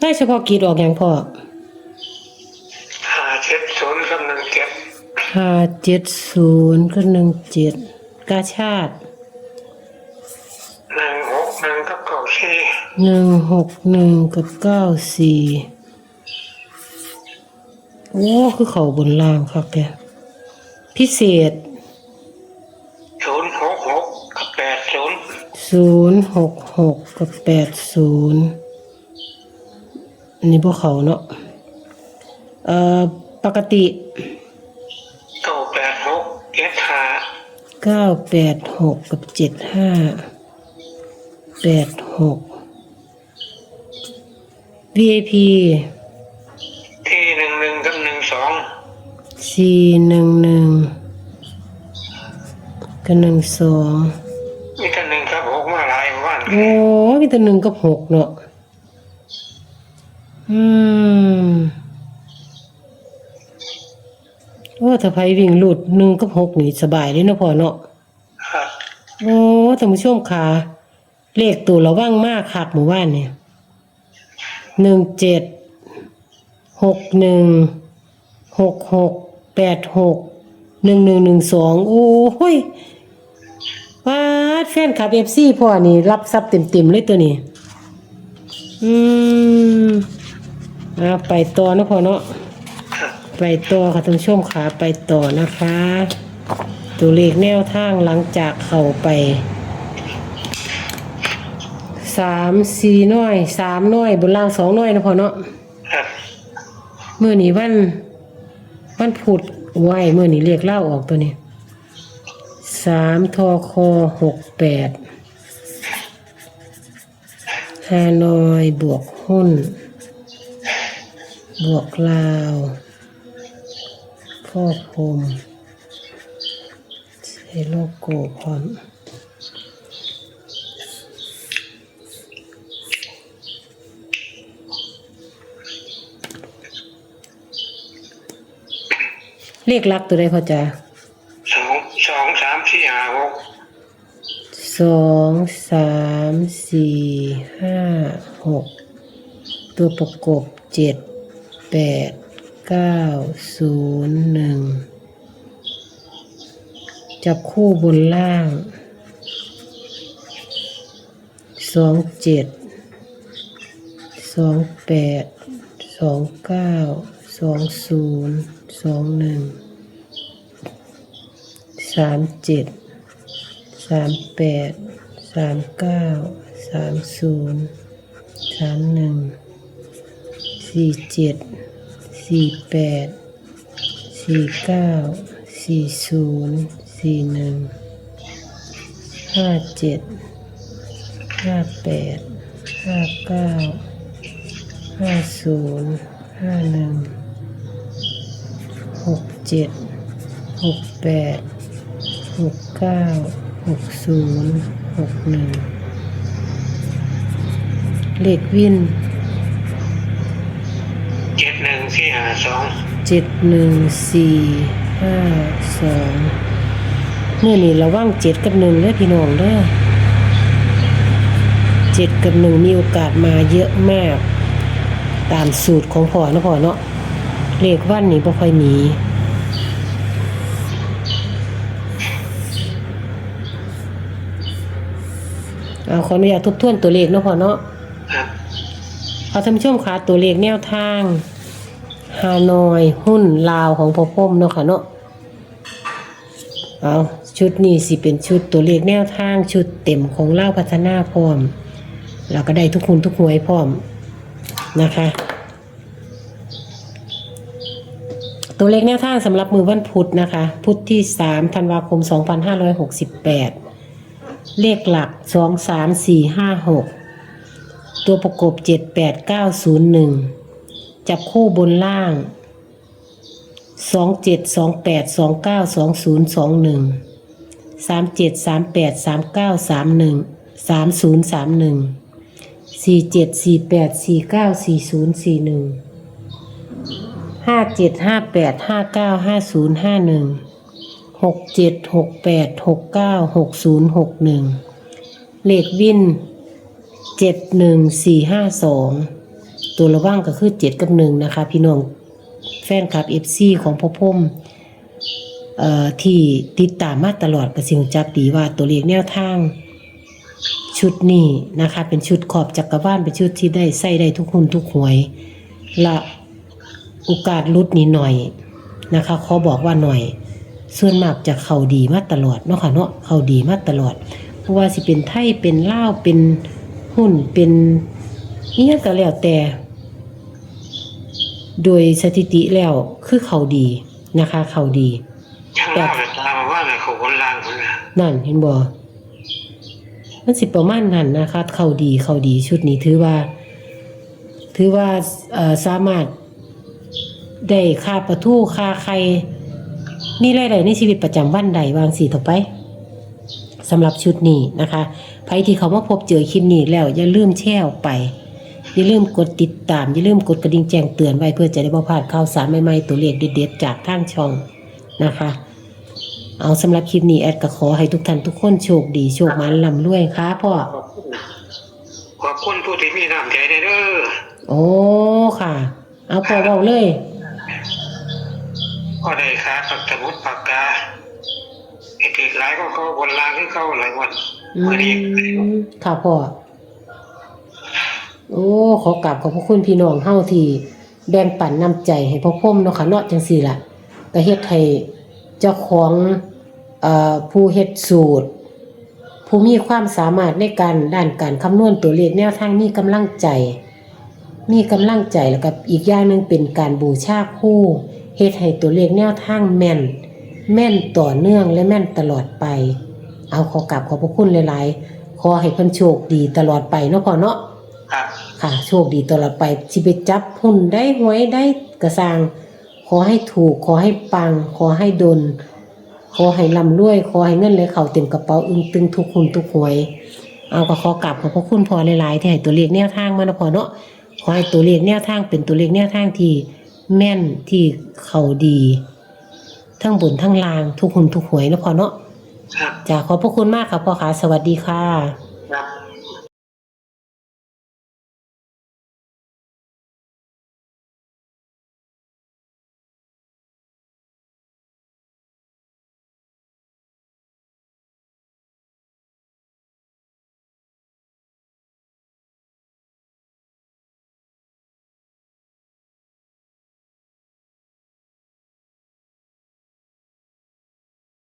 ได้เฉพาะกิจออกอย่างพ่อห้าเจ็ดศูนย์กับหนึ่งเจ็ดห้าเจ็ดศูนย์ก็หนึ่งเจ็ดกาชาติหนึ่งหกหนึ่งกับเก้าสี่หนึ่งหกหนึ่งกับเก้าสี่โอ้คือเขาบนล่างครับแกพิเศษ ศูนย์ศูนย์หกหกกับแปดศูนย์อันนี้พวกเขาเนาะเอ่อปกติเก้าแปดหกเจ็ดห้าเก้าแปดหกกับเจ็ดห้าแปดหก VIP ที่หนึ่งหนึ่งกับหนึ่งสองสี่หนึ่งหนึ่งกับหนึ่งสอง โอ้มีแต่หนึ่งกับหกเนาะอืมโอ้ถ้าไผวิ่งหลุดหนึ่งกับหกนี่สบายเลยเนาะพ่อเนาะครับโอ้ท่านผู้ชมค่ะเลขตัวระว่างมากคักหมู่บ้านเนี่ยหนึ่งเจ็ดหกหนึ่งหกหกแปดหกหนึ่งหนึ่งหนึ่งสองโอ้ย ว้าดแฟนคลับเอฟซีพ่อนี่รับซับเต็มเต็มๆเลยตัวนี้ อืมอ่าไปต่อเนาะพ่อเนาะครับไปต่อค่ะท่านผู้ชมขาไปต่อนะคะ ตัวเลขแนวทางหลังจากเข้าไปสามสี่น้อยสามน้อยบนล่างสองน้อยนะพอเนาะครับเมื่อนี้วันวันพุธไหวเมื่อนี้เรียกเล่าออกตัวนี้ สามทอคอหกแปดฮานอยบวกหุ้น บวกลาวพ่อพรมใช้โลโกพร้อมเลขลักตัวใดพอจ้า สองสามสี่ห้าหกสองสามสี่ห้าหกตัวประกบเจ็ดแปดเก้าศูนย์หนึ่งจับคู่บนล่างสองเจ็ดสองแปดสองเก้าสองศูนย์สองหนึ่ง สามเจ็ดสามแปดสามเก้าสามศูนย์สามหนึ่งสี่เจ็ดสี่แปดสี่เก้าสี่ศูนย์สี่หนึ่งห้าเจ็ดห้าแปดห้าเก้าห้าศูนย์ห้าหนึ่งหกเจ็ดหกแปด หกเก้าหกศูนย์หกหนึ่งเลขวินเจ็ดหนึ่งสี่ห้าสองเจ็ดหนึ่งสี่ห้าสองเมื่อนี้ระว่างเจ็ดกับหนึ่งเด้อพี่น้องเด้อเจ็ดกับหนึ่งมีโอกาสมาเยอะมาก ตามสูตรของพ่อนะพ่อเนาะเลขวันนี้บ่ค่อยหนี เอาขออนุญาตทบทวนตัวเลขเนาะพ่อเนาะครับเอาท่านผู้ชมค่ะตัวเลขแนวทางฮานอยหุ้นลาวของพ่อพ่มเนาะค่ะเนาะเอาชุดนี้สิเป็นชุดตัวเลขแนวทางชุดเต็มของเล่าวพัฒนาพร้อมแล้วก็ได้ทุกคุณทุกหวยพร้อมนะคะ ตัวเลขแนวทางสำหรับมือวันพุธนะคะ พุธที่ 3 ธันวาคม 2568 เลขหลัก2 3 4 5 6ตัวประกบ78901จับคู่บนล่าง27 28 29 20 21 37 38 39 31 30 31 47 48 49 40 41ห้าเจ็ดห้าแปดห้าเก้าห้าศูนย์ห้าหนึ่ง หกเจ็ดหกแปดหกเก้าหกศูนย์หกหนึ่งเลขวินเจ็ดหนึ่งสี่ห้าสองตัวระว่างก็คือเจ็ดกับหนึ่งนะคะ พี่น้องแฟนคลับเอฟซีของพ่อพมเอ่อที่ติดตามมาตลอดกระสิงจับดีว่าตัวเลขแนวทาง ชุดนี้นะคะ เป็นชุดขอบจักรวาลเป็นชุดที่ได้ใส่ได้ทุกคนทุกหวยละโอกาสลุดนี้หน่อยนะคะขอบอกว่าหน่อย ส่วนมากจะเข้าดีมาตลอดเนาะค่ะเนาะเข้าดีมาตลอดเพราะว่าสิเป็นไทยเป็นลาวเป็นหุ้นเป็นนี่ยังก็แล้วแต่ โดยสถิติแล้วคือเขาดีนะคะ เขาดีข้างล่างเลยตามมาว่าไงเขาคนล่างคนละนั่นเห็นบ่มันสิประมาณนั้นนะคะ เขาดีเขาดีชุดนี้ถือว่า ถือว่าเอ่อสามารถได้ค่าประทูค่าใค รนี่รายได้ในชีวิตประจำวันใดวางสีต่อไปสำหรับชุดนี้นะคะใครที่เขามาพบเจอคลิปนี้แล้วอย่าลืมแชร์ออกไป อย่าลืมกดติดตาม อย่าลืมกดกระดิ่งแจ้งเตือนไว้เพื่อจะได้บ่พลาดข่าวสารใหม่ๆตัวเลขเด็ดๆจากทางช่องนะคะเอาสำหรับคลิปนี้แอดก็ขอให้ทุกท่านทุกคนโชคดีโชคมันลำรวยค่ะพ่อขอบคุณผู้ที่มีน้ำใจเด้อโอ้ค่ะ เอาพอเบาเลย ก็ได้ค่าปักสมุดปากกาไอ้ติดหลายก็เขาคนลางที่เขาหลายวันเมื่อนี้ค่ะพ่อ โอ้ ขอกราบขอบพระคุณพี่น้องเฮาที่แบ่งปันน้ำใจให้พ่อพ่มเนาะค่ะเนาะจังซี่ล่ะก็เฮ็ดให้เจ้าของผู้เฮ็ดสูตร ผู้มีความสามารถในการด้านการคำนวณตัวเลขแนวทางมีกำลังใจ มีกำลังใจแล้วก็อีกอย่างหนึงเป็นการบูชาคู่ เฮ็ดให้ตัวเลขแนวทางแม่น แม่นต่อเนื่องและแม่นตลอดไป เอาขอกราบขอบพระคุณหลายๆ ขอให้เพิ่นโชคดีตลอดไปเนาะพ่อเนาะครับ ค่ะ โชคดีตลอดไปสิไปจับหุ้นได้หวยได้กระสร้างขอให้ถูกขอให้ปัง ขอให้ดน ขอให้ร่ำรวย ขอให้เงินไหลเข้าเต็มกระเป๋าอึ้งตึงทุกหุ้นทุกหวย เอาก็ขอกราบขอบพระคุณพอหลายๆที่ให้ตัวเลขแนวทางมาเนาะพอเนาะขอให้ตัวเลขแนวทางเป็นตัวเลขแนวทางที่ แม่นที่เขาดี ทั้งบนทั้งล่างทุกหุ้นทุกหวยเนาะพอเนาะครับจ้าขอบพระคุณมากค่ะพ่อขาสวัสดีค่ะ